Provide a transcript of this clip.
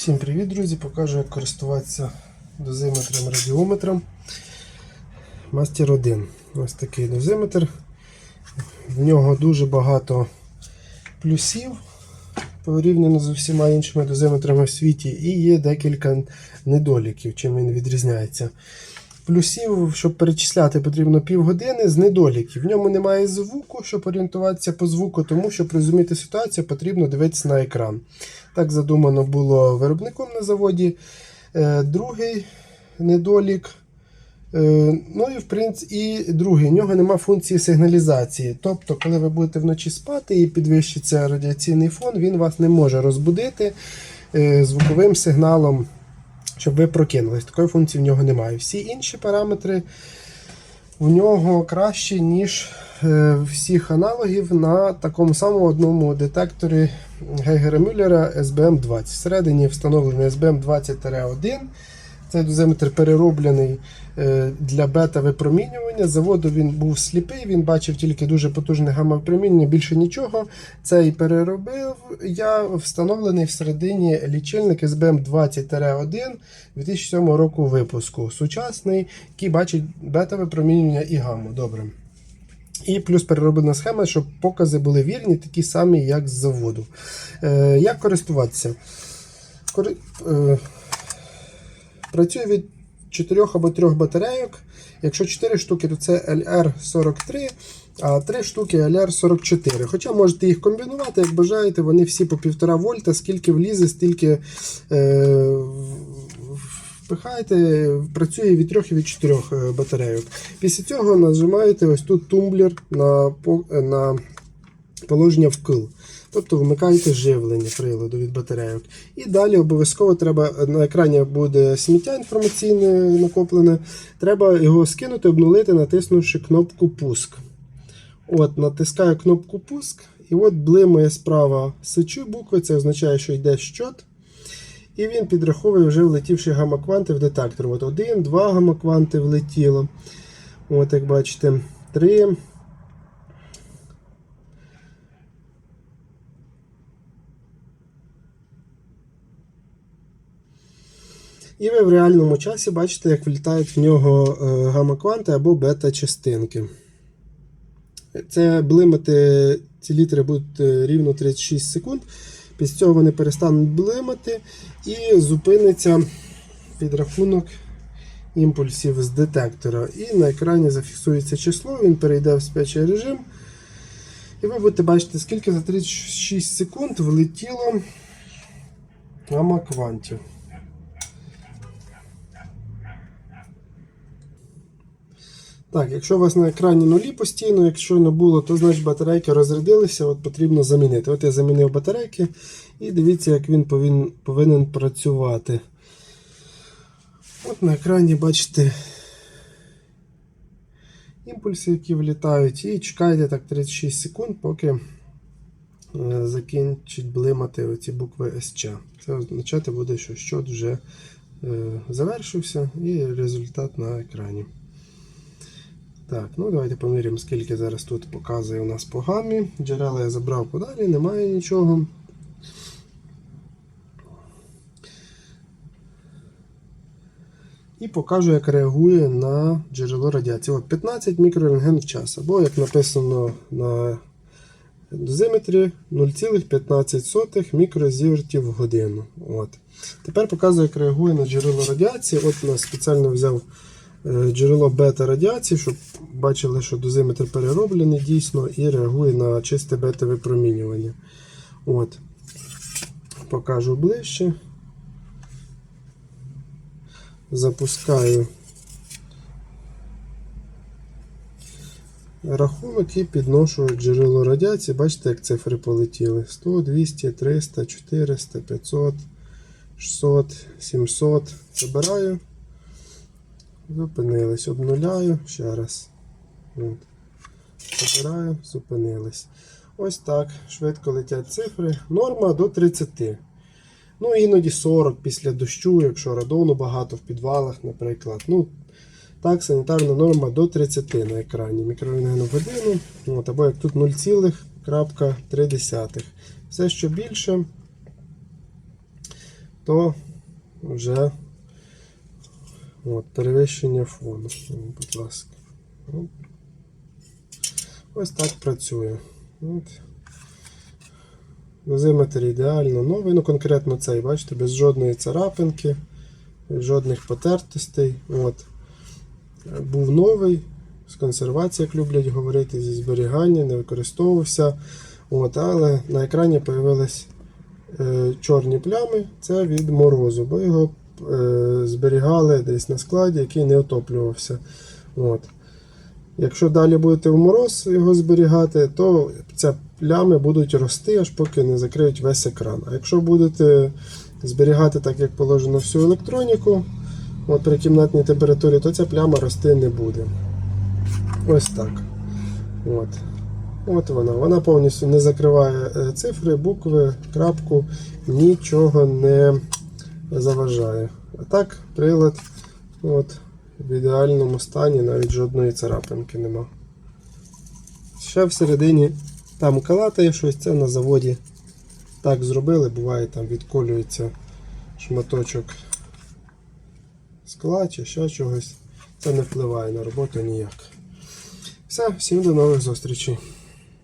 Всім привіт, друзі! Покажу, як користуватися дозиметром радіометром Master 1. Ось такий дозиметр. В нього дуже багато плюсів порівняно з усіма іншими дозиметрами в світі, і є декілька недоліків, чим він відрізняється. Плюсів, щоб перечисляти, потрібно півгодини з недоліків. В ньому немає звуку, щоб орієнтуватися по звуку, тому щоб розуміти ситуацію, потрібно дивитися на екран. Так задумано було виробником на заводі. Е, Другий недолік. е, Ну і в принципі, і другий, в нього нема функції сигналізації. Тобто, коли ви будете вночі спати і підвищиться радіаційний фон, він вас не може розбудити е, звуковим сигналом, щоб ви прокинулись. Такої функції в нього немає. Всі інші параметри в нього кращі, ніж е, всіх аналогів на такому самому одному детекторі Гейгера Мюллера SBM20. Всередині встановлений SBM20-1. Цей дозиметр перероблений е, для бета-випромінювання. Заводу він був сліпий, він бачив тільки дуже потужне гамма-випромінювання, більше нічого. Цей переробив. Я встановлений всередині лічильник SBM20-1 2007 року випуску. Сучасний, який бачить бета-випромінювання і гамму. Добре. І плюс перероблена схема, щоб покази були вірні, такі самі, як з заводу. Е, як користуватися? Кори... Е, працює від 4 або 3 батарейок. Якщо 4 штуки, то це LR43, а 3 штуки LR44. Хоча можете їх комбінувати, як бажаєте, вони всі по 1,5 вольта, скільки влізе, стільки е, впихаєте, працює від 3 і від 4 е, батарейок. Після цього нажимаєте ось тут тумблер на, е, на положення вкл. Тобто вмикаєте живлення приладу від батарейок. І далі обов'язково треба на екрані буде сміття інформаційне накоплене. Треба його скинути, обнулити, натиснувши кнопку пуск. От, Натискаю кнопку пуск, і от блимає справа сичу букви, це означає, що йде щот. І він підраховує вже влетівші гамма-кванти в детектор. От один, два гамма-кванти влетіло. От, як бачите, три. І ви в реальному часі бачите, як влітають в нього е, гамма-кванти або бета-частинки. Це блимати ці літери будуть е, рівно 36 секунд. Після цього вони перестануть блимати і зупиниться підрахунок імпульсів з детектора. І на екрані зафіксується число, він перейде в спячий режим. І ви будете бачити, скільки за 36 секунд влетіло гамма-квантів. Так, якщо у вас на екрані нулі постійно, якщо не було, то значить батарейки розрядилися, от потрібно замінити. От я замінив батарейки і дивіться, як він повинен, повинен працювати. От на екрані бачите імпульси, які влітають, і чекайте так 36 секунд, поки е, закінчить блимати оці букви СЧ. Це означати буде, що щот вже е, завершився і результат на екрані. Так, ну давайте поміряємо, скільки зараз тут показує у нас по гамі. Джерела я забрав подалі, немає нічого. І покажу, як реагує на джерело радіації. От 15 мікрорентген в час. Або, як написано на дозиметрі, 0,15 мікрозівертів в годину. От. Тепер показую, як реагує на джерело радіації. От у нас спеціально взяв джерело бета-радіації, щоб бачили, що дозиметр перероблений дійсно і реагує на чисте бета-випромінювання. От. Покажу ближче. Запускаю рахунок і підношу джерело радіації. Бачите, як цифри полетіли. 100, 200, 300, 400, 500, 600, 700. Забираю. Зупинились. Обнуляю ще раз. Забираю, зупинились. Ось так. Швидко летять цифри. Норма до 30. Ну, іноді 40 після дощу, якщо радону багато в підвалах, наприклад. Ну, так, санітарна норма до 30 на екрані. Мікрорентген годину. От, або як тут 0,3. Все, що більше, то вже от, перевищення фону. Будь ласка. Ось так працює. От. Дозиметр ідеально новий, ну конкретно цей, бачите, без жодної царапинки, жодних потертостей. От. Був новий, з консервації, як люблять говорити, зі зберігання, не використовувався. От, але на екрані з'явились е, чорні плями, це від морозу, бо його зберігали десь на складі, який не отоплювався. От. Якщо далі будете в мороз його зберігати, то ці плями будуть рости, аж поки не закриють весь екран. А якщо будете зберігати так, як положено всю електроніку, от при кімнатній температурі, то ця пляма рости не буде. Ось так. От. От вона. Вона повністю не закриває е, цифри, букви, крапку, нічого не заважає. А так, прилад от, в ідеальному стані, навіть жодної царапинки нема. Ще всередині там калатає щось, це на заводі так зробили, буває там відколюється шматочок скла чи ще чогось. Це не впливає на роботу ніяк. Все, всім до нових зустрічей.